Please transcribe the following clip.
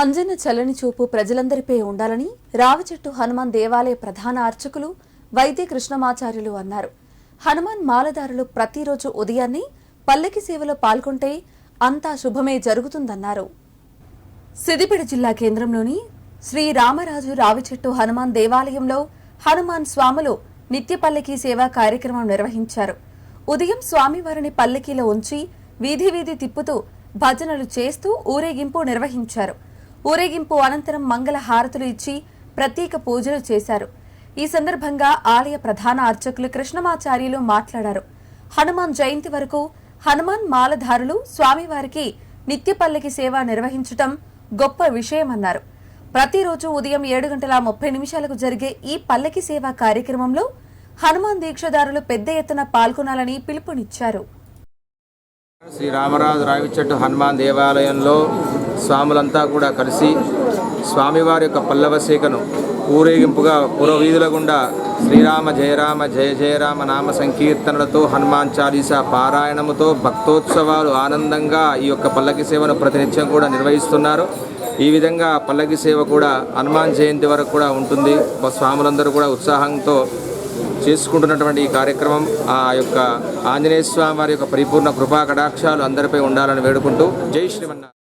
అంజన చల్లని చూపు ప్రజలందరిపై ఉండాలని రావిచెట్టు హనుమాన్ దేవాలయ ప్రధాన అర్చకులు వైద్య కృష్ణమాచార్యులు అన్నారు. హనుమాన్ మాలదారులు ప్రతిరోజు ఉదయాన్నే పల్లకి సేవలో పాల్గొంటే అంతా శుభమే జరుగుతుందన్నారు. సిద్దిపేట జిల్లా కేంద్రంలోని శ్రీ రామరాజు రావిచెట్టు హనుమాన్ దేవాలయంలో హనుమాన్ స్వాములు నిత్య పల్లకి సేవా కార్యక్రమం నిర్వహించారు. ఉదయం స్వామివారిని పల్లకీలో ఉంచి వీధి వీధి తిప్పుతూ భజనలు చేస్తూ ఊరేగింపు నిర్వహించారు. ఊరేగింపు అనంతరం మంగళ హారతులు ఇచ్చి ప్రత్యేక పూజలు చేశారు. ఈ సందర్భంగా ఆలయ ప్రధాన అర్చకులు కృష్ణమాచార్యులు మాట్లాడారు. హనుమాన్ జయంతి వరకు హనుమాన్ మాలధారులు స్వామివారికి నిత్య పల్లకి సేవ నిర్వహించటం గొప్ప విషయమన్నారు. ప్రతిరోజు ఉదయం ఏడు గంటల ముప్పై నిమిషాలకు జరిగే ఈ పల్లకి సేవ కార్యక్రమంలో హనుమాన్ దీక్షదారులు పెద్ద ఎత్తున పాల్గొనాలని పిలుపునిచ్చారు. శ్రీ రామరాజు రావిచెట్టు హనుమాన్ దేవాలయంలో స్వాములంతా కూడా కలిసి స్వామివారి యొక్క పల్లవ శాఖను ఊరేగింపుగా పురవీధుల గుండా శ్రీరామ జయరామ జయ జయరామ నామ సంకీర్తనలతో హనుమాన్ చాలీసా పారాయణముతో భక్తోత్సవాలు ఆనందంగా ఈ యొక్క పల్లకి సేవను ప్రతినిత్యం కూడా నిర్వహిస్తున్నారు. ఈ విధంగా పల్లకి సేవ కూడా హనుమాన్ జయంతి వరకు కూడా ఉంటుంది. స్వాములందరూ కూడా ఉత్సాహంతో చేసుకుంటున్నటువంటి ఈ కార్యక్రమం ఆ యొక్క ఆంజనేయ స్వామి వారి యొక్క పరిపూర్ణ కృపా కటాక్షాలు అందరిపై ఉండాలని వేడుకుంటూ జై శ్రీమన్నారాయణ.